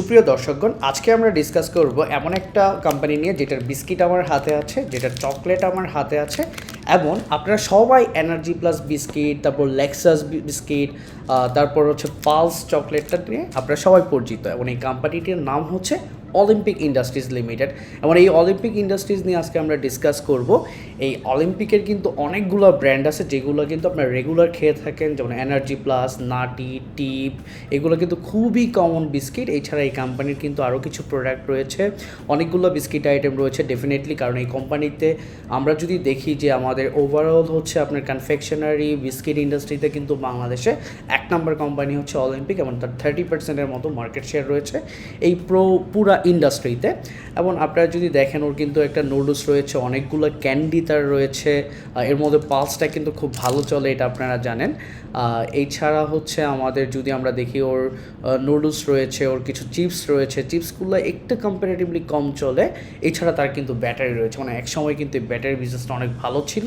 সুপ্রিয় দর্শকগণ, আজকে আমরা ডিসকাস করব এমন একটা কোম্পানি নিয়ে যেটার বিস্কিট আমার হাতে আছে, যেটার চকলেট আমার হাতে আছে এবং আপনারা সবাই এনার্জি প্লাস বিস্কিট তারপর লেক্সাস বিস্কিট তারপর হচ্ছে পালস চকলেটটা নিয়ে আপনারা সবাই পরিচিত এবং এই কোম্পানিটির নাম হচ্ছে অলিম্পিক ইন্ডাস্ট্রিজ লিমিটেড এবং এই অলিম্পিক ইন্ডাস্ট্রিজ নিয়ে আজকে আমরা ডিসকাস করব। এই অলিম্পিকের কিন্তু অনেকগুলো ব্র্যান্ড আছে, যেগুলো কিন্তু আপনার রেগুলার খেয়ে থাকেন, যেমন এনার্জি প্লাস নাটি টিপ এগুলো কিন্তু খুবই কমন বিস্কিট এছাড়া এই কোম্পানির কিন্তু আরও কিছু প্রোডাক্ট রয়েছে। অনেকগুলো বিস্কিট আইটেম রয়েছে ডেফিনেটলি কারণ এই কোম্পানিতে আমরা যদি দেখি যে আমাদের ওভারঅল হচ্ছে আপনার কনফেকশনারি বিস্কিট ইন্ডাস্ট্রিতে কিন্তু বাংলাদেশে এক নম্বর কোম্পানি হচ্ছে অলিম্পিক এবং তার থার্টি পার্সেন্টের মতো মার্কেট শেয়ার রয়েছে। এই প্রো পুরা ইন্ডাস্ট্রিতে এবং আপনারা যদি দেখেন, ওর কিন্তু একটা নুডলস রয়েছে, অনেকগুলো ক্যান্ডি তার রয়েছে এর মধ্যে পালসটা কিন্তু খুব ভালো চলে, এটা আপনারা জানেন। এছাড়া হচ্ছে আমাদের যদি আমরা দেখি, ওর নুডলস রয়েছে, ওর কিছু চিপস রয়েছে চিপসগুলো একটু কম্পারেটিভলি কম চলে, এছাড়া তার কিন্তু ব্যাটারি রয়েছে। মানে এক সময় কিন্তু ব্যাটারি বিজনেসটা অনেক ভালো ছিল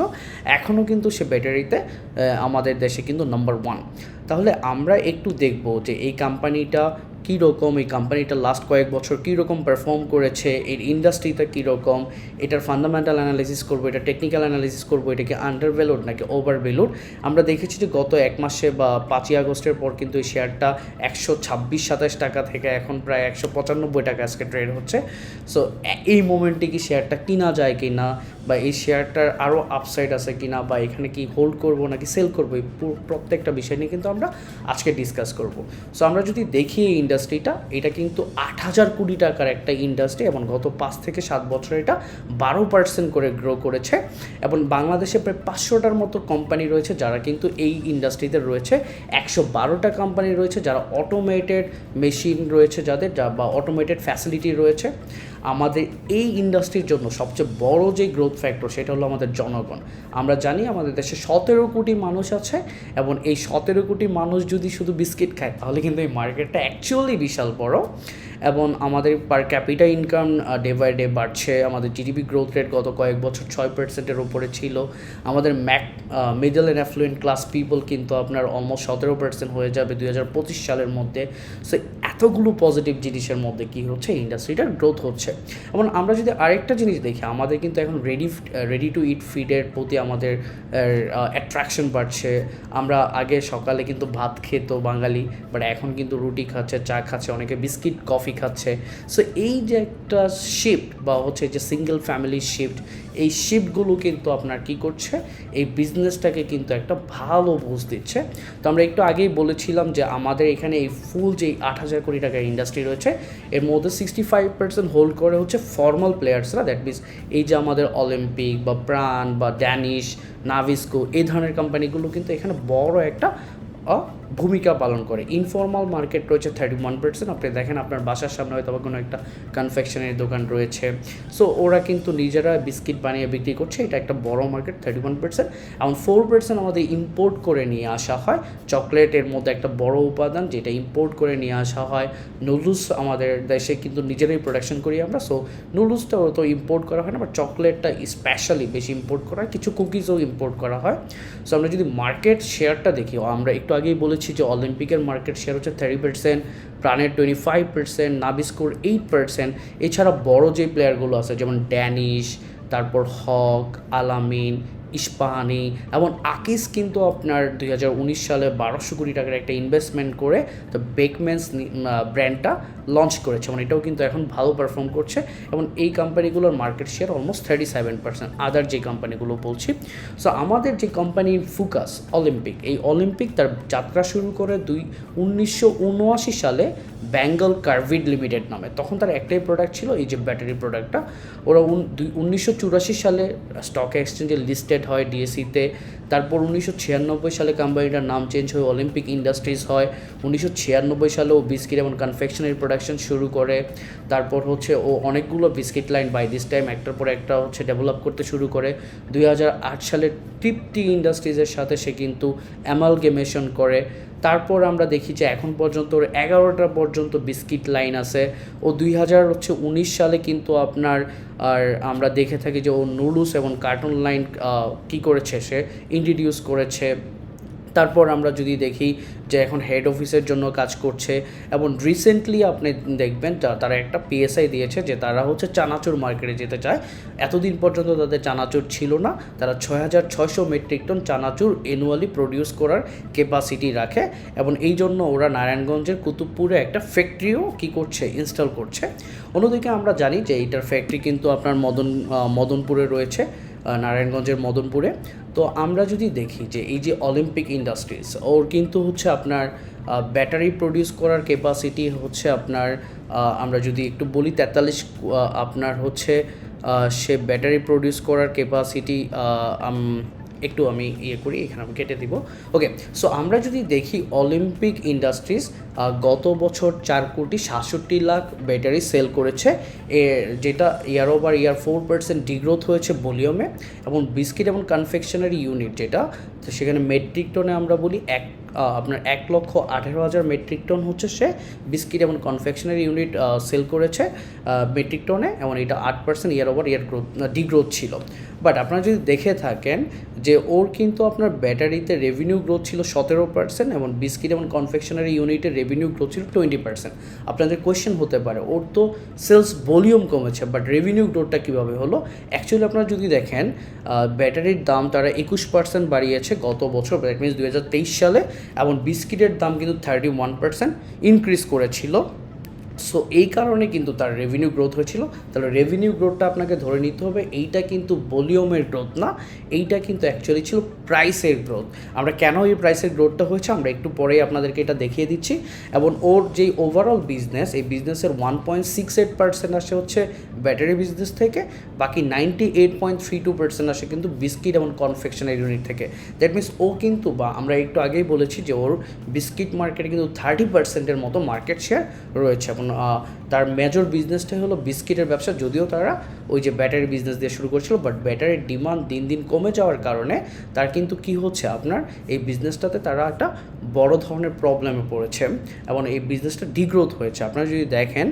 এখনও কিন্তু সে ব্যাটারিতে আমাদের দেশে কিন্তু নাম্বার ওয়ান তাহলে আমরা একটু দেখব যে এই কোম্পানিটা কীরকম এই কোম্পানিটা লাস্ট কয়েক বছর কীরকম পারফর্ম করেছে, এর ইন্ডাস্ট্রিটা কীরকম, এটার ফান্ডামেন্টাল অ্যানালিসিস করব, এটা টেকনিক্যাল অ্যানালিসিস করব এটাকে আন্ডার ভ্যালুড নাকি ওভার ভ্যালুড আমরা দেখেছি যে গত এক মাসে বা পাঁচই আগস্টের পর কিন্তু এই শেয়ারটা একশো ছাব্বিশ, সাতাশ টাকা থেকে এখন প্রায় একশো পঁচানব্বই টাকা আজকে ট্রেড হচ্ছে। সো এই মোমেন্টে কি শেয়ারটা কিনা যায় কি না বা এই শেয়ারটার আরও আপসাইড আছে কি না বা এখানে কি হোল্ড করব নাকি সেল করব, এই প্রত্যেকটা বিষয় নিয়ে কিন্তু আমরা আজকে ডিসকাস করব। সো আমরা যদি দেখি এই ইন্ডাস্ট্রিটা এটা কিন্তু আট হাজার কোটি টাকার একটা ইন্ডাস্ট্রি এবং গত পাঁচ থেকে সাত বছর এটা বারো পার্সেন্ট করে গ্রো করেছে এবং বাংলাদেশে প্রায় পাঁচশোটার মতো কোম্পানি রয়েছে যারা কিন্তু এই ইন্ডাস্ট্রিতে রয়েছে। একশো বারোটা কোম্পানি রয়েছে যারা অটোমেটেড মেশিন রয়েছে যাদের, যা- বা অটোমেটেড ফ্যাসিলিটি রয়েছে। আমাদের এই ইন্ডাস্ট্রির জন্য সবচেয়ে বড় যে গ্রোথ ফ্যাক্টর সেটা হলো আমাদের জনগণ। আমরা জানি আমাদের দেশে সতেরো কোটি মানুষ আছে এবং এই সতেরো কোটি মানুষ যদি শুধু বিস্কিট খায়, তাহলে কিন্তু এই মার্কেটটা অ্যাকচুয়ালি বিশাল বড়। এবং আমাদের per capita income day by day বাড়ছে। আমাদের জিডিপি গ্রোথ রেট গত কয়েক বছর ছয় পার্সেন্টের উপরে ছিল। আমাদের Mac middle and affluent class people কিন্তু আপনার অলমোস্ট সতেরো পার্সেন্ট হয়ে যাবে দুই হাজার পঁচিশ সালের মধ্যে। সো এতগুলো পজিটিভ জিনিসের মধ্যে কী হচ্ছে? ইন্ডাস্ট্রিটার গ্রোথ হচ্ছে। এবং আমরা যদি আরেকটা জিনিস দেখি, আমাদের কিন্তু এখন রেডি রেডি টু ইট ফিডের প্রতি আমাদের অ্যাট্রাকশন বাড়ছে। আমরা আগে সকালে কিন্তু ভাত খেত বাঙালি বাট এখন কিন্তু রুটি খাচ্ছে, চা খাচ্ছে, অনেকে বিস্কিট কফি খাচ্ছে। সো এই যে একটা শিফট বা হচ্ছে যে সিঙ্গেল ফ্যামিলি শিফট এই শিফটগুলো কিন্তু আপনার কি করছে? এই বিজনেসটাকে কিন্তু একটা ভালো বুঝ দিচ্ছে। তো আমরা একটু আগেই বলেছিলাম যে আমাদের এখানে এই ফুল যে আট হাজার কোটি টাকার ইন্ডাস্ট্রি রয়েছে, এর মধ্যে সিক্সটি ফাইভ পার্সেন্ট হোল্ড করে হচ্ছে ফর্মাল প্লেয়ার্সরা দ্যাট মিনস এই যে আমাদের অলিম্পিক বা প্রাণ বা ড্যানিশ নাভিস্কো এই ধরনের কোম্পানিগুলো কিন্তু এখানে বড় একটা ভূমিকা পালন করে। ইনফর্মাল মার্কেট রয়েছে থার্টি ওয়ান পার্সেন্ট আপনি দেখেন আপনার বাসার সামনে হয়তো কোনো একটা কনফেকশনের দোকান রয়েছে। সো ওরা কিন্তু নিজেরা বিস্কিট বানিয়ে বিক্রি করছে। এটা একটা বড় মার্কেট থার্টি ওয়ান পার্সেন্ট এবং ফোর পার্সেন্ট আমাদের ইম্পোর্ট করে নিয়ে আসা হয়। চকলেটের মধ্যে একটা বড় উপাদান যেটা ইম্পোর্ট করে নিয়ে আসা হয়। নুডলস আমাদের দেশে কিন্তু নিজেরাই প্রোডাকশন করি আমরা। সো নুডলসটাও তো ইম্পোর্ট করা হয় না বাট চকলেটটা স্পেশালি বেশি ইম্পোর্ট করা হয়। কিছু কুকিজও ইম্পোর্ট করা হয়। সো আমরা যদি মার্কেট শেয়ারটা দেখি, আমরা একটু আগেই বলেছি যে অলিম্পিকের মার্কেট শেয়ার হচ্ছে থার্টি পার্সেন্ট প্রাণের টোয়েন্টি ফাইভ পার্সেন্ট নাবিস্কোর এইট পার্সেন্ট এছাড়া বড় যে প্লেয়ারগুলো আছে, যেমন ড্যানিশ, তারপর হক, আলামিন ইস্পাহানি এবং আকিস কিন্তু আপনার দুই হাজার উনিশ সালে বারোশো কোটি টাকার একটা ইনভেস্টমেন্ট করে তো বেকমেন্স ব্র্যান্ডটা লঞ্চ করেছে। মানে এটাও কিন্তু এখন ভালো পারফর্ম করছে এবং এই কোম্পানিগুলোর market share almost thirty seven percent other যে কোম্পানিগুলো বলছি। সো আমাদের যে কোম্পানির ফোকাস অলিম্পিক এই অলিম্পিক তার যাত্রা শুরু করে দুই, উনিশশো সালে ব্যাঙ্গল কার্ভিড লিমিটেড নামে। তখন তার একটাই প্রোডাক্ট ছিল, এই যে ব্যাটারি প্রোডাক্টটা ওরা উনিশশো সালে স্টক এক্সচেঞ্জে লিস্টেড হয় ডিএসিতে তারপর উনিশশো ছিয়ানব্বই সালে কোম্পানিটার নাম চেঞ্জ হয়ে অলিম্পিক ইন্ডাস্ট্রিজ হয়। উনিশশো ছিয়ানব্বই সালে ও বিস্কিট এবং কনফেকশনারি প্রোডাকশন শুরু করে। তারপর হচ্ছে ও অনেকগুলো biscuit line by this time একটার পর একটা হচ্ছে ডেভেলপ করতে শুরু করে। দুই হাজার আট সালে তৃপ্তি ইন্ডাস্ট্রিজের সাথে সে কিন্তু অ্যামালগেমেশন করে। তারপর আমরা দেখি যে এখন পর্যন্ত ওর এগারোটা পর্যন্ত বিস্কিট লাইন আছে। ও দুই হাজার হচ্ছে উনিশ সালে কিন্তু আপনার আর আমরা দেখে থাকি যে ও নুডলস এবং কার্টুন লাইন কী করেছে সে? ইন্ট্রোডিউস করেছে তারপর আমরা যদি দেখি যে এখন হেড অফিসের জন্য কাজ করছে, এবং রিসেন্টলি আপনি দেখবেন তারা একটা পিএসআই দিয়েছে যে তারা হচ্ছে চানাচুর মার্কেটে যেতে চায়। এতদিন পর্যন্ত তাদের চানাচুর ছিল না, তারা ছয় হাজার ছয়শো metric ton chanachur annually produce করার ক্যাপাসিটি রাখে, এবং এই জন্য ওরা নারায়ণগঞ্জের কুতুবপুরে একটা ফ্যাক্টরিও কি করছে ইনস্টল করছে। অন্যদিকে আমরা জানি যে এইটার ফ্যাক্টরি কিন্তু আপনার মদন মদনপুরে রয়েছে নারায়ণগঞ্জের মদনপুরে। তো আমরা যদি দেখি যে এই যে অলিম্পিক ইন্ডাস্ট্রিজ ওর কিন্তু হচ্ছে আপনার ব্যাটারি প্রডিউস করার ক্যাপাসিটি হচ্ছে আপনার আমরা যদি একটু বলি তেতাল্লিশ আপনার হচ্ছে সে ব্যাটারি প্রডিউস করার ক্যাপাসিটি একটু আমি ইয়ে করি, এখানে আমি কেটে দিব। ওকে সো আমরা যদি দেখি অলিম্পিক ইন্ডাস্ট্রিজ গত বছর চার কোটি সাতষট্টি লাখ ব্যাটারি সেল করেছে। যেটা year over year four percent degrowth হয়েছে ভলিউমে এবং বিস্কিট এবং কনফেকশনারি ইউনিট যেটা, তো সেখানে মেট্রিক টনে আমরা বলি এক আপনার এক লক্ষ আঠেরো হাজার মেট্রিক টন হচ্ছে সে। বিস্কিট এবং কনফেকশনারি ইউনিট সেল করেছে মেট্রিক টনে এবং এটা আট percent year over year growth degrowth ছিল। বাট আপনারা যদি দেখে থাকেন যে ওর কিন্তু আপনার ব্যাটারিতে রেভিনিউ গ্রোথ ছিল সতেরো পার্সেন্ট এবং বিস্কিট এবং কনফেকশনারি ইউনিটের রেভিনিউ গ্রোথ ছিল টোয়েন্টি পার্সেন্ট আপনাদের কোয়েশ্চেন হতে পারে, ওর তো সেলস ভলিউম কমেছে বাট রেভিনিউ গ্রোথটা কীভাবে হলো? অ্যাকচুয়ালি আপনারা যদি দেখেন ব্যাটারির দাম তারা একুশ পার্সেন্ট বাড়িয়েছে গত বছর দ্যাট মিনস দু হাজার তেইশ সালে, এবং বিস্কিটের দাম কিন্তু থার্টি ওয়ান পার্সেন্ট ইনক্রিজ করেছিল। সো এই কারণে কিন্তু তার রেভিনিউ গ্রোথ হয়েছিল। তাহলে রেভিনিউ গ্রোথটা আপনাকে ধরে নিতে হবে, এইটা কিন্তু ভলিউমের গ্রোথ না, এইটা কিন্তু অ্যাকচুয়ালি ছিল প্রাইসের গ্রোথ আমরা কেন এই প্রাইসের গ্রোথটা হয়েছে? আমরা একটু পরেই আপনাদেরকে এটা দেখিয়ে দিচ্ছি। এবং ওর যেই ওভারঅল বিজনেস এই বিজনেসের one point six eight percent আসে হচ্ছে ব্যাটারি বিজনেস থেকে, বাকি ninety eight point three two percent আসে কিন্তু বিস্কিট এবং কনফেকশনারি ইউনিট থেকে। দ্যাট মিনস ও কিন্তু বা আমরা একটু আগেই বলেছি যে ওর বিস্কিট মার্কেটে কিন্তু থার্টি পার্সেন্টের মতো মার্কেট শেয়ার রয়েছে। এবং uh, তার মেজর বিজনেসটাই হলো বিস্কিটের ব্যবসা, যদিও তারা ওই যে ব্যাটারি বিজনেস দিয়ে শুরু করেছিল বাট ব্যাটারির ডিমান্ড দিন দিন কমে যাওয়ার কারণে তার কিন্তু কি হচ্ছে আপনার, এই বিজনেসটাতে তারা একটা বড় ধরনের প্রবলেমে পড়েছে এবং এই বিজনেসটা ডিগ্রোথ হয়েছে। আপনারা যদি দেখেন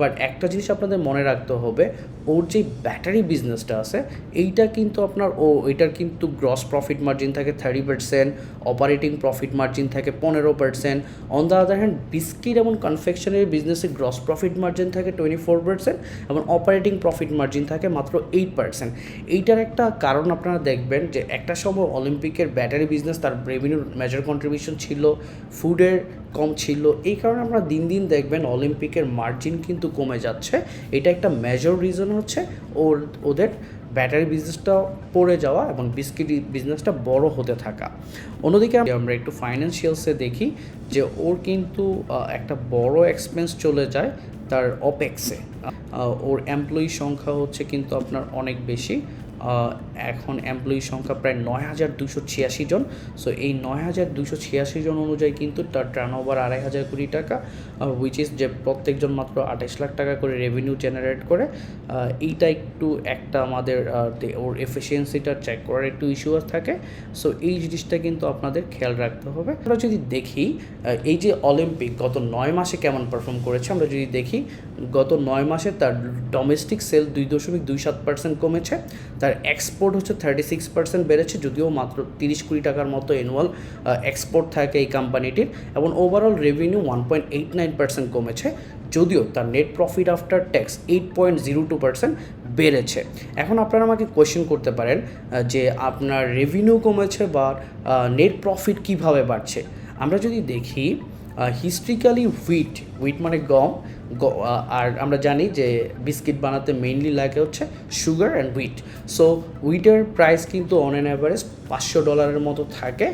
বাট একটা জিনিস আপনাদের মনে রাখতে হবে, ওর যে ব্যাটারি বিজনেসটা আছে, এইটা কিন্তু আপনার, ও এটার কিন্তু গ্রস প্রফিট মার্জিন থাকে thirty percent operating profit margin থাকে পনেরো percent on the other hand biscuit এবং কনফেকশনারি বিজনেসে গ্রস প্রফিট মার্জিন থাকে টোয়েন্টি ফোর পার্সেন্ট এবং অপারেটিং প্রফিট মার্জিন থাকে মাত্র এইট পার্সেন্ট এইটার একটা কারণ আপনারা দেখবেন যে একটা সময় অলিম্পিকের ব্যাটারি বিজনেস তার রেভিনিউ মেজর কন্ট্রিবিউশন ছিল ফুডের কম ছিল। এই কারণে আমরা দিন দিন দেখবেন অলিম্পিকের মার্জিন কিন্তু কমে যাচ্ছে। এটা একটা মেজর রিজন হচ্ছে ওর, ওদের ব্যাটারি বিজনেসটা পড়ে যাওয়া এবং বিস্কিট বিজনেসটা বড় হতে থাকা। অন্যদিকে আমরা একটু ফাইন্যান্সিয়ালসে দেখি যে ওর কিন্তু একটা বড় এক্সপেন্স চলে যায় তার অপেক্সে ওর এমপ্লয়ি সংখ্যা হচ্ছে কিন্তু আপনার অনেক বেশি। এখন এমপ্লয়ি সংখ্যা প্রায় নয় হাজার দুশো ছিয়াশি জন। সো এই নয় হাজার দুশো ছিয়াশি জন অনুযায়ী কিন্তু তার টার্ন ওভার আড়াই হাজার কোটি টাকা উইচ ইজ যে প্রত্যেকজন মাত্র আঠাশ লাখ টাকা করে রেভিনিউ জেনারেট করে। এইটা একটু একটা আমাদের ওর এফিসিয়েন্সিটা চেক করার একটু ইস্যু থাকে। সো এই জিনিসটা কিন্তু আপনাদের খেয়াল রাখতে হবে। আমরা যদি দেখি এই যে অলিম্পিক গত নয় মাসে কেমন পারফর্ম করেছে, আমরা যদি দেখি গত নয় মাসে তার ডোমেস্টিক সেল দুই দশমিক দুই সাত পার্সেন্ট কমেছে। তার এক্সপোর্ট হচ্ছে থার্টি সিক্স পার্সেন্ট বেড়েছে, যদিও মাত্র তিরিশ কোটি টাকার মতো অ্যানুয়াল এক্সপোর্ট থাকে এই কোম্পানিটির এবং overall revenue one point eight nine percent কমেছে, যদিও তার net profit after tax eight point zero two percent বেড়েছে। এখন আপনারা আমাকে কোয়েশ্চেন করতে পারেন যে আপনার রেভিনিউ কমেছে বা নেট প্রফিট কীভাবে বাড়ছে? আমরা যদি দেখি হিস্ট্রিক্যালি হুইট হুইট মানে গম আর আমরা জানি যে বিস্কিট বানাতে মেইনলি লাগে হচ্ছে সুগার অ্যান্ড হুইট সো হুইটের প্রাইস কিন্তু অন অ্যান অ্যাভারেজ পাঁচশো ডলারের মতো থাকে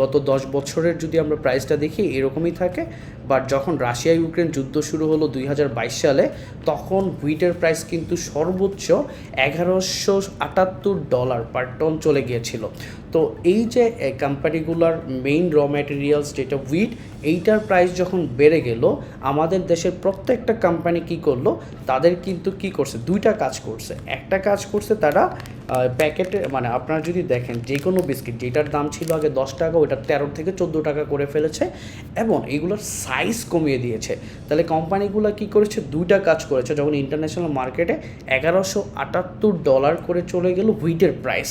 গত দশ বছরের যদি আমরা প্রাইসটা দেখি, এরকমই থাকে। বাট যখন রাশিয়া ইউক্রেন যুদ্ধ শুরু হলো দুই হাজার বাইশ সালে, তখন হুইটের প্রাইস কিন্তু সর্বোচ্চ এগারোশো আটাত্তর ডলার পার টন চলে গিয়েছিল। তো এই যে কোম্পানিগুলোর মেইন র ম্যাটেরিয়ালস যেটা হুইট এইটার প্রাইস যখন বেড়ে গেল, আমাদের দেশের প্রত্যেকটা কোম্পানি কি করল? তাদের কিন্তু কি করছে? দুইটা কাজ করছে। একটা কাজ করছে তারা প্যাকেটে মানে আপনারা যদি দেখেন যে কোনো বিস্কিট যেটার দাম ছিল আগে দশ টাকা, ওইটা তেরো থেকে চোদ্দ টাকা করে ফেলেছে এবং এগুলোর সাইজ কমিয়ে দিয়েছে। তাহলে কোম্পানিগুলো কি করেছে? দুইটা কাজ করেছে। যখন ইন্টারন্যাশনাল মার্কেটে এগারোশো আটাত্তর ডলার করে চলে গেল হুইটের প্রাইস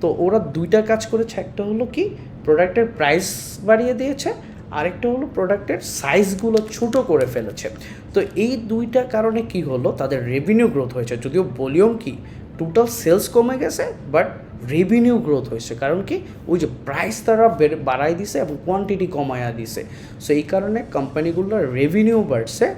তো ওরা দুইটা কাজ করেছে। একটা হলো কি? প্রোডাক্টের প্রাইস বাড়িয়ে দিয়েছে। আরেকটা হলো প্রোডাক্টের সাইজগুলো ছোট করে ফেলেছে। তো এই দুইটা কারণে কি হলো? তাদের রেভিনিউ গ্রোথ হয়েছে। যদিও ভলিউম কি? টোটাল সেলস কমে গেছে বাট রেভিনিউ গ্রোথ হয়েছে। কারণ কি? ওই যে প্রাইস তারা বেড়ে- বাড়াই দিছে এবং কোয়ান্টিটি কমায়া দিছে। সো এই কারণে কোম্পানিগুলোর রেভিনিউ বাড়ছে।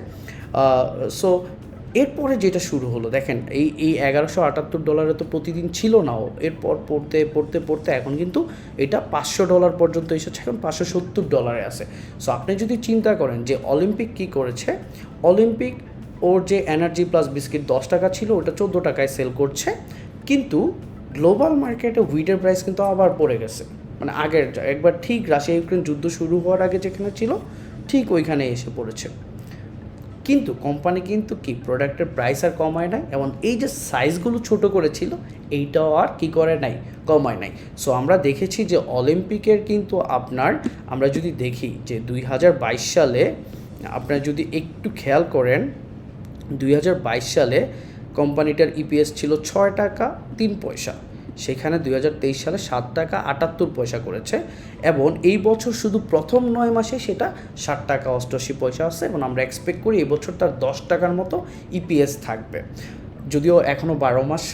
সো এরপরে যেটা শুরু হলো, দেখেন, এই এই এগারোশো আটাত্তর ডলারে তো প্রতিদিন ছিল নাও এরপর পড়তে পড়তে পড়তে এখন কিন্তু এটা পাঁচশো ডলার পর্যন্ত এসেছে, এখন পাঁচশো সত্তর ডলারে আছে। সো আপনি যদি চিন্তা করেন যে অলিম্পিক কি করেছে? অলিম্পিক ওর যে এনার্জি প্লাস বিস্কিট দশ টাকা ছিল, ওটা চোদ্দ টাকায় সেল করছে। কিন্তু গ্লোবাল মার্কেটে হুইটের প্রাইস কিন্তু আবার পড়ে গেছে। মানে আগের একবার ঠিক রাশিয়া ইউক্রেন যুদ্ধ শুরু হওয়ার আগে যেখানে ছিল, ঠিক ওইখানে এসে পড়েছে। কিন্তু কোম্পানি কিন্তু কি প্রোডাক্টের প্রাইস আর কমায় নাই, এবং এই যে সাইজগুলো ছোট করেছিল, এইটাও আর কি করে নাই, কমায় নাই। সো আমরা দেখেছি যে অলিম্পিকের কিন্তু আপনার, আমরা যদি দেখি যে দুই হাজার বাইশ সালে, আপনারা যদি একটু খেয়াল করেন দুই হাজার বাইশ সালে কোম্পানিটার ইপিএস ছিল ছয় টাকা, তিন পয়সা। সেখানে দুই হাজার তেইশ সালে সাত টাকা, আটাত্তর পয়সা করেছে এবং এই বছর শুধু প্রথম নয় মাসে সেটা ষাট টাকা, অষ্টআশি পয়সা আছে এবং আমরা এক্সপেক্ট করি এই বছর তার দশ টাকার মতো ইপিএস থাকবে। যদিও এখনও বারো মাস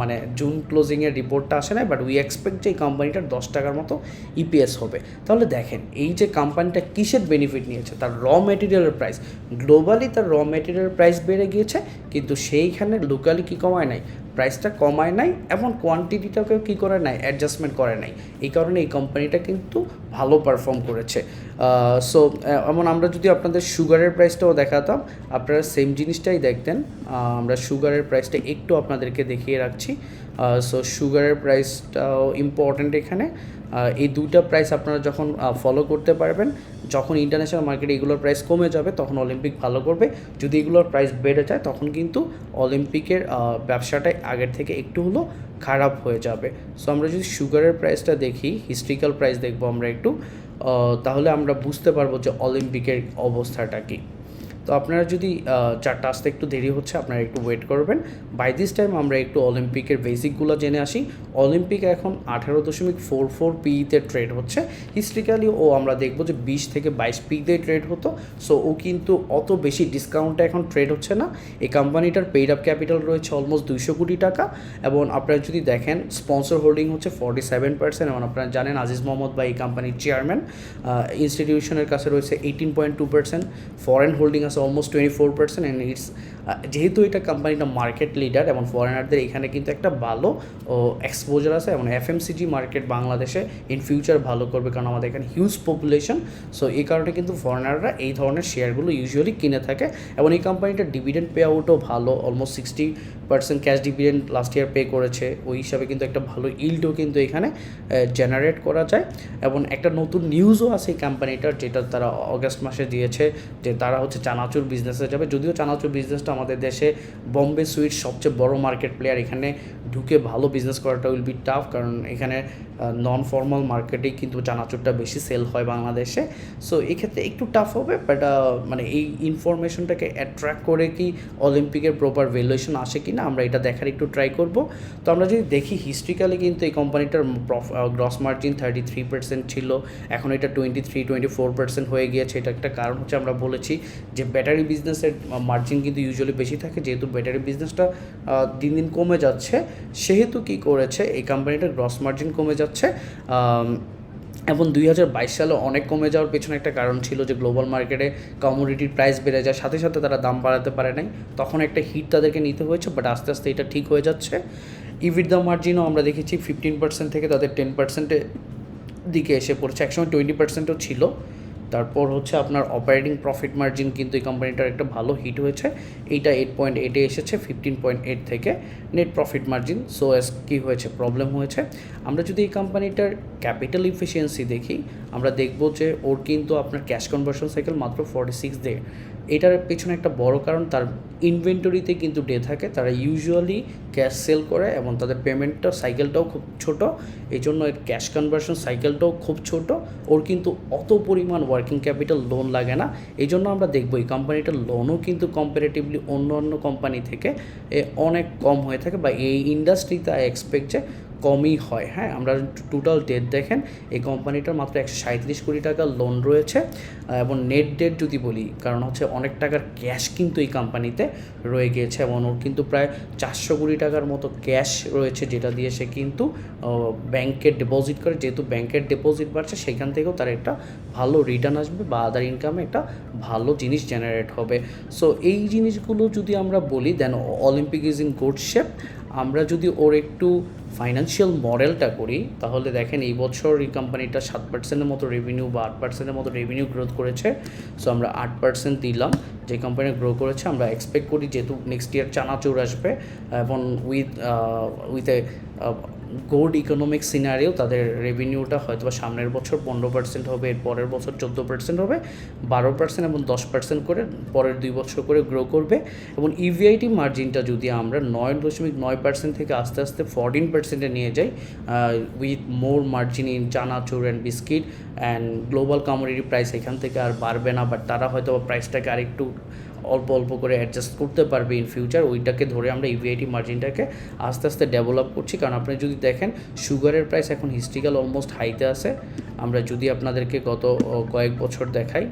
মানে জুন ক্লোজিংয়ের রিপোর্টটা আসে না বাট উই এক্সপেক্ট যে এই কোম্পানিটার দশ টাকার মতো ইপিএস হবে। তাহলে দেখেন, এই যে কোম্পানিটা কিসের বেনিফিট নিয়েছে? তার র মেটেরিয়ালের প্রাইস গ্লোবালি তার র মেটেরিয়ালের প্রাইস বেড়ে গিয়েছে, কিন্তু সেইখানে লোকালি কী কমায় নাই? প্রাইসটা কমায় নাই, এবং কোয়ান্টিটিটাকেও কী করে নাই অ্যাডজাস্টমেন্ট করে নাই এই কারণে এই কোম্পানিটা কিন্তু ভালো পারফর্ম করেছে। সো এমন আমরা যদি আপনাদের সুগারের প্রাইসটাও দেখাতাম, আপনারা সেম জিনিসটাই দেখতেন। আমরা সুগারের প্রাইসটা একটু আপনাদেরকে দেখিয়ে রাখছি। সো সুগারের প্রাইসটাও ইম্পর্ট্যান্ট এখানে। এই দুইটা প্রাইস আপনারা যখন ফলো করতে পারবেন, যখন ইন্টারন্যাশনাল মার্কেটে এগুলোর প্রাইস কমে যাবে, তখন অলিম্পিক ভালো করবে। যদি এগুলোর প্রাইস বেড়ে যায়, তখন কিন্তু অলিম্পিকের ব্যবসাটাই আগের থেকে একটু হলেও খারাপ হয়ে যাবে। সো আমরা যদি সুগারের প্রাইসটা দেখি হিস্ট্রিক্যাল প্রাইস দেখব আমরা একটু তাহলে আমরা বুঝতে পারব যে অলিম্পিকের অবস্থাটা কী। তো আপনারা যদি চারটা আসতে একটু দেরি হচ্ছে, আপনারা একটু ওয়েট করবেন। বাই দিস টাইম আমরা একটু অলিম্পিকের বেসিকগুলো জেনে আসি। অলিম্পিক এখন আঠারো দশমিক ফোর ফোর পিতে ট্রেড হচ্ছে। হিস্ট্রিক্যালি ও আমরা দেখব যে বিশ থেকে বাইশ পিতে ট্রেড হতো। সো ও কিন্তু অত বেশি ডিসকাউন্টে এখন ট্রেড হচ্ছে না। এই কোম্পানিটার পেইড আপ ক্যাপিটাল রয়েছে অলমোস্ট দুইশো কোটি টাকা। এবং আপনারা যদি দেখেন স্পন্সর হোল্ডিং হচ্ছে ফর্টি সেভেন পার্সেন্ট এবং আপনারা জানেন আজিজ মোহাম্মদ বা এই কোম্পানির চেয়ারম্যান ইনস্টিটিউশনের কাছে রয়েছে eighteen point two percent foreign holding আছে almost twenty four percent and it's যেহেতু এটা কোম্পানিটা মার্কেট লিডার এবং ফরেনারদের এখানে কিন্তু একটা ভালো এক্সপোজার আছে এবং এফএমসিজি মার্কেট বাংলাদেশে ইন ফিউচার ভালো করবে কারণ আমাদের এখানে হিউজ পপুলেশন সো এই কারণে কিন্তু ফরেনাররা এই ধরনের শেয়ারগুলো ইউজুয়ালি কিনে থাকে এবং এই কোম্পানিটার ডিভিডেন্ড পে আউটও ভালো almost sixty percent cash dividend last year pay করেছে, ওই হিসাবে কিন্তু একটা ভালো ইল্ডও কিন্তু এখানে জেনারেট করা যায় এবং একটা নতুন নিউজও আছে এই কোম্পানিটার যেটা তারা অগস্ট মাসে দিয়েছে, যে তারা হচ্ছে চানাচুর বিজনেসে যাবে। যদিও চানাচুর বিজনেসটা আমাদের দেশে বম্বে সুইট সবচেয়ে বড় মার্কেট প্লেয়ার এখানে ঢুকে ভালো বিজনেস করাটা উইল বি টাফ কারণ এখানে নন ফর্মাল মার্কেটেই কিন্তু চানাচুরটা বেশি সেল হয় বাংলাদেশে। সো এক্ষেত্রে একটু টাফ হবে বাট মানে এই ইনফরমেশনটাকে অ্যাট্রাক্ট করে কি অলিম্পিকের প্রপার ভ্যালুয়েশন আসে কি না আমরা এটা দেখার একটু ট্রাই করব। তো আমরা যদি দেখি হিস্ট্রিক্যালি কিন্তু এই কোম্পানিটার gross margin thirty three percent ছিল। এখন এটা twenty three twenty four percent হয়ে গিয়েছে। এটা একটা কারণ হচ্ছে আমরা বলেছি যে ব্যাটারি বিজনেসের মার্জিন কিন্তু ইউজুয়ালি বেশি থাকে, যেহেতু ব্যাটারি বিজনেসটা দিন দিন কমে যাচ্ছে। সেহেতু কি করেছে, এই কোম্পানিটার গ্রস মার্জিন কমে যাচ্ছে। এবং দুই হাজার বাইশ সালে অনেক কমে যাওয়ার পেছনে একটা কারণ ছিল যে গ্লোবাল মার্কেটে কমোডিটির প্রাইস বেড়ে যায়, সাথে সাথে তারা দাম বাড়াতে পারে নাই। তখন একটা হিট তাদেরকে নিতে হয়েছে বাট আস্তে আস্তে এটা ঠিক হয়ে যাচ্ছে। ইভিড মার্জিনও আমরা দেখেছি ফিফটিন পার্সেন্ট থেকে তাদের টেন পার্সেন্টের দিকে এসে পড়ছে, একসময় টোয়েন্টি পার্সেন্টও ছিল। তারপর হচ্ছে আপনার অপারেটিং প্রফিট মার্জিন কিন্তু এই কোম্পানিটার একটা ভালো হিট হয়েছে। এইটা এইট পয়েন্ট এইটে এসেছে ফিফটিন পয়েন্ট এইট থেকে নেট প্রফিট মার্জিন সো এস কী হয়েছে? প্রবলেম হয়েছে। আমরা যদি এই কোম্পানিটার ক্যাপিটাল ইফিসিয়েন্সি দেখি, আমরা দেখব যে ওর কিন্তু আপনার ক্যাশ কনভার্সন সাইকেল মাত্র ফর্টি সিক্স ডে এটার পেছনে একটা বড় কারণ, তার ইনভেন্টরিতে কিন্তু ডে থাকে। তারা ইউজুয়ালি ক্যাশ সেল করে এবং তাদের পেমেন্টটা সাইকেলটাও খুব ছোট। এই জন্য এর ক্যাশ কনভার্সন সাইকেলটাও খুব ছোট। ওর কিন্তু অত পরিমাণ ওয়ার্কিং ক্যাপিটাল লোন লাগে না। এই জন্য আমরা দেখব এই কোম্পানিটার লোনও কিন্তু কম্পারেটিভলি অন্য অন্য কোম্পানি থেকে অনেক কম হয়ে থাকে বা এই ইন্ডাস্ট্রিতে আই এক্সপেক্ট যে কমই হয়। হ্যাঁ আমরা টোটাল ডেট দেখেন, এই কোম্পানিটার মাত্র একশো সাঁত্রিশ কোটি টাকার লোন রয়েছে এবং নেট ডেট যদি বলি, কারণ হচ্ছে অনেক টাকার ক্যাশ কিন্তু এই কোম্পানিতে রয়ে গিয়েছে, এবং ওর কিন্তু প্রায় চারশো কোটি টাকার মতো ক্যাশ রয়েছে, যেটা দিয়ে সে কিন্তু ব্যাংকের ডিপোজিট করে, যেহেতু ব্যাংকের ডিপোজিট বাড়ছে, সেখান থেকেও তার একটা ভালো রিটার্ন আসবে, বা আদার ইনকামে একটা ভালো জিনিস জেনারেট হবে। সো এই জিনিসগুলো যদি আমরা বলি then Olympic is in good shape আমরা যদি ওর একটু ফাইন্যান্সিয়াল মডেলটা করি, তাহলে দেখেন এই বছর এই কোম্পানিটা সাত পার্সেন্টের মতো রেভিনিউ বা আট পার্সেন্টের মতো রেভিনিউ গ্রোথ করেছে। সো আমরা আট পার্সেন্ট দিলাম। যে কোম্পানি গ্রো করেছে, আমরা এক্সপেক্ট করি যেহেতু নেক্সট ইয়ার চানাচুর আসবে। এবং with with a good economic scenario তাদের রেভিনিউটা হয়তো বা সামনের বছর পনেরো পার্সেন্ট হবে, এর পরের বছর চোদ্দ পার্সেন্ট হবে, বারো পার্সেন্ট এবং দশ পার্সেন্ট করে পরের দুই বছর করে গ্রো করবে এবং E ইভিআইটি মার্জিনটা যদি আমরা নয় দশমিক নয় পার্সেন্ট থেকে আস্তে আস্তে ফোরটিন পার্সেন্টে নিয়ে যাই with more margin in chanachur and biscuit and global commodity price এখান থেকে আর বাড়বে না বাট তারা হয়তো প্রাইসটাকে আরেকটু অল্প অল্প করে অ্যাডজাস্ট করতে পারবে ইন ফিউচার ওইটাকে ধরে আমরা ইভিআইটি মার্জিনটাকে আস্তে আস্তে ডেভেলপ করছি। কারণ আপনি যদি দেখেন সুগারের প্রাইস এখন হিস্ট্রিক্যাল অলমোস্ট হাইতে আছে। আমরা যদি আপনাদেরকে গত কয়েক বছর দেখাই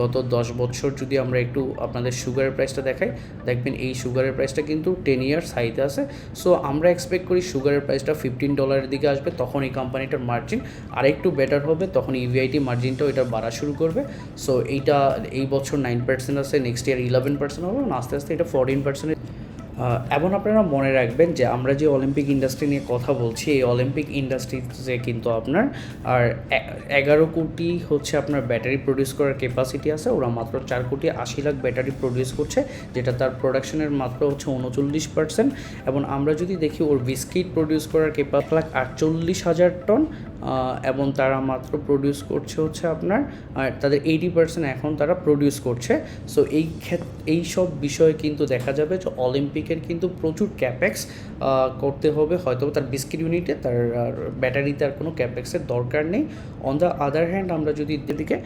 গত দশ বছর যদি আমরা একটু আপনাদের সুগারের প্রাইসটা দেখাই, দেখবেন এই সুগারের প্রাইসটা কিন্তু টেন ইয়ার্স হাইতে আছে। সো আমরা এক্সপেক্ট করি সুগারের প্রাইসটা ফিফটিন ডলারের দিকে আসবে, তখন এই কোম্পানিটার মার্জিন আরেকটু বেটার হবে, তখন ইভিআইটি মার্জিনটাও এটা বাড়া শুরু করবে। সো এইটা, এই বছর নাইন পার্সেন্ট আছে নেক্সট ইয়ার ইলেভেন পার্সেন্ট হবে আস্তে আস্তে এটা ফোরটিন পার্সেন্ট এবং আপনারা মনে রাখবেন যে আমরা যে অলিম্পিক ইন্ডাস্ট্রি নিয়ে কথা বলছি, এই অলিম্পিক ইন্ডাস্ট্রিতে কিন্তু আপনার, আর এগারো কোটি হচ্ছে আপনার ব্যাটারি প্রডিউস করার ক্যাপাসিটি আছে, ওরা মাত্র চার কোটি আশি লাখ ব্যাটারি প্রডিউস করছে, যেটা তার প্রোডাকশনের মাত্র হচ্ছে উনচল্লিশ পার্সেন্ট এবং আমরা যদি দেখি ওর বিস্কিট প্রডিউস করার ক্যাপা লাখ আটচল্লিশ হাজার টন এবং তারা মাত্র প্রডিউস করছে হচ্ছে আপনার তাদের এইটি পার্সেন্ট এখন তারা প্রডিউস করছে। সো এই ক্ষেত্রে এই সব বিষয়ে কিন্তু দেখা যাবে যে অলিম্পিকের কিন্তু প্রচুর ক্যাপেক্স করতে হবে। হয়তো তার বিস্কিট ইউনিটে তার ব্যাটারিতে আর কোনো ক্যাপেক্সের দরকার নেই। অন দ্য আদার হ্যান্ড আমরা যদি দিকে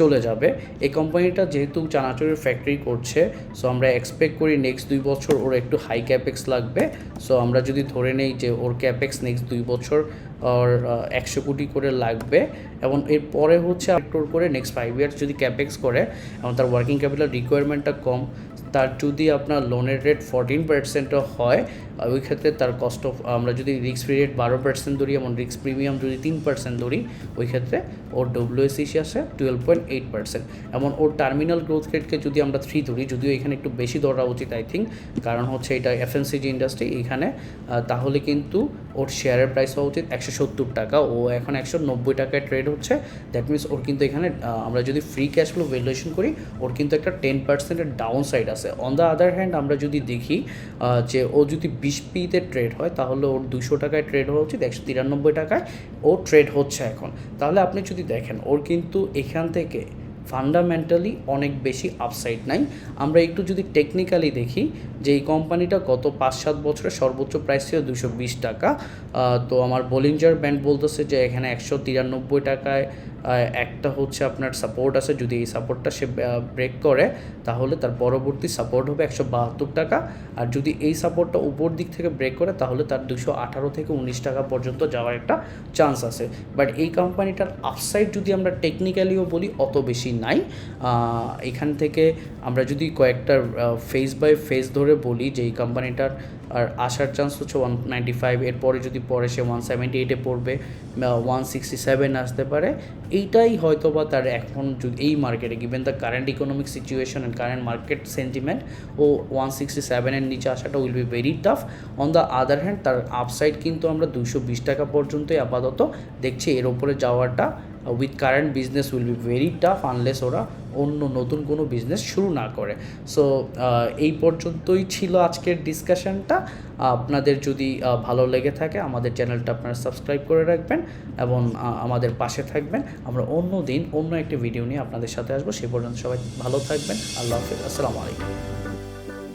চলে যাবে, এই কোম্পানিটা যেহেতু চানাচুরের ফ্যাক্টরি করছে সো আমরা এক্সপেক্ট করি নেক্সট দুই বছর ওর একটু হাই ক্যাপেক্স লাগবে। সো আমরা যদি ধরে নেই যে ওর ক্যাপেক্স নেক্সট দুই বছর একশো কোটি করে লাগবে। এবং এরপরে হচ্ছে আপটোর করে নেক্সট ফাইভ ইয়ার্স যদি ক্যাপেক্স করে, এবং তার ওয়ার্কিং ক্যাপিটাল রিকোয়ারমেন্টটা কম তার যদি আপনার লোনের রেট ফোরটিন পার্সেন্টও হয় ওই ক্ষেত্রে তার কস্ট অফ আমরা যদি রিস্ক ফ্রি রেট বারো পার্সেন্ট ধরি, এবং রিস্ক প্রিমিয়াম যদি তিন পার্সেন্ট ধরি, ওই ক্ষেত্রে ওর ডব্লিউএসিসি আসে টুয়েলভ পয়েন্ট এইট পার্সেন্ট এবং ওর টার্মিনাল গ্রোথ রেটকে যদি আমরা থ্রি ধরি, যদিও এখানে একটু বেশি ধরা উচিত আই থিঙ্ক কারণ হচ্ছে এটা এফএনসিজি ইন্ডাস্ট্রি এখানে তাহলে কিন্তু ওর শেয়ারের প্রাইস হওয়া উচিত একশো সত্তর টাকা। ও এখন একশো নব্বই টাকায় ট্রেড হচ্ছে দ্যাট মিনস ওর কিন্তু এখানে আমরা যদি ফ্রি ক্যাশ ফ্লো ভ্যালুয়েশন করি, ওর কিন্তু একটা টেন পার্সেন্টের ডাউন সাইড আছে। অন দ্য আদার হ্যান্ড আমরা যদি দেখি যে ও যদি বিশ পিতে ট্রেড হয়, তাহলে ওর দুশো টাকায় ট্রেড হওয়া উচিত, একশো তিরানব্বই টাকায় ও ট্রেড হচ্ছে এখন। তাহলে আপনি যদি দেখেন, ওর কিন্তু এখান থেকে ফান্ডামেন্টালি অনেক বেশি আপসাইড নাই। আমরা একটু যদি টেকনিক্যালি দেখি, যে এই কোম্পানিটা গত পাঁচ সাত বছরে সর্বোচ্চ প্রাইস ছিল দুশো বিশ টাকা তো আমার বোলিঞ্জার ব্যান্ড বলতেছে যে এখানে একশো তিরানব্বই টাকায় একটা হচ্ছে আপনার সাপোর্ট আছে, যদি এই সাপোর্টটা সে ব্রেক করে, তাহলে তার পরবর্তী সাপোর্ট হবে একশো বাহাত্তর টাকা। আর যদি এই সাপোর্টটা উপর দিক থেকে ব্রেক করে, তাহলে তার দুশো আঠারো থেকে উনিশ টাকা পর্যন্ত যাওয়ার একটা চান্স আছে। বাট এই কোম্পানিটার আপসাইড যদি আমরা টেকনিক্যালিও বলি, অত বেশি নাই। এখান থেকে আমরা যদি কয়েকটা ফেস বাই ফেস ধরে বলি, যে এই কোম্পানিটার আর আসার চান্স হচ্ছে ওয়ান নাইনটি ফাইভ এরপরে যদি পরে সে ওয়ান সেভেন্টি এইটে পড়বে ওয়ান সিক্সটি সেভেন আসতে পারে এইটাই হয়তো বা তার এখন এই মার্কেটে given the current economic situation and current market sentiment O one sixty সেভেনের নিচে আসাটা will be very tough on the other hand তার আপসাইড কিন্তু আমরা দুশো বিশ টাকা পর্যন্তই আপাতত দেখছি। এর ওপরে যাওয়াটা with current business will be very tough unless ওরা অন্য নতুন কোনো বিজনেস শুরু না করে। সো এই পর্যন্তই ছিল আজকের ডিসকাশনটা আপনাদের যদি ভালো লেগে থাকে, আমাদের চ্যানেলটা আপনারা সাবস্ক্রাইব করে রাখবেন এবং আমাদের পাশে থাকবেন। আমরা অন্য দিন অন্য একটি ভিডিও নিয়ে আপনাদের সাথে আসব। সে পর্যন্ত সবাই ভালো থাকবেন। আল্লাহ হাফিজ। আসসালামু আলাইকুম।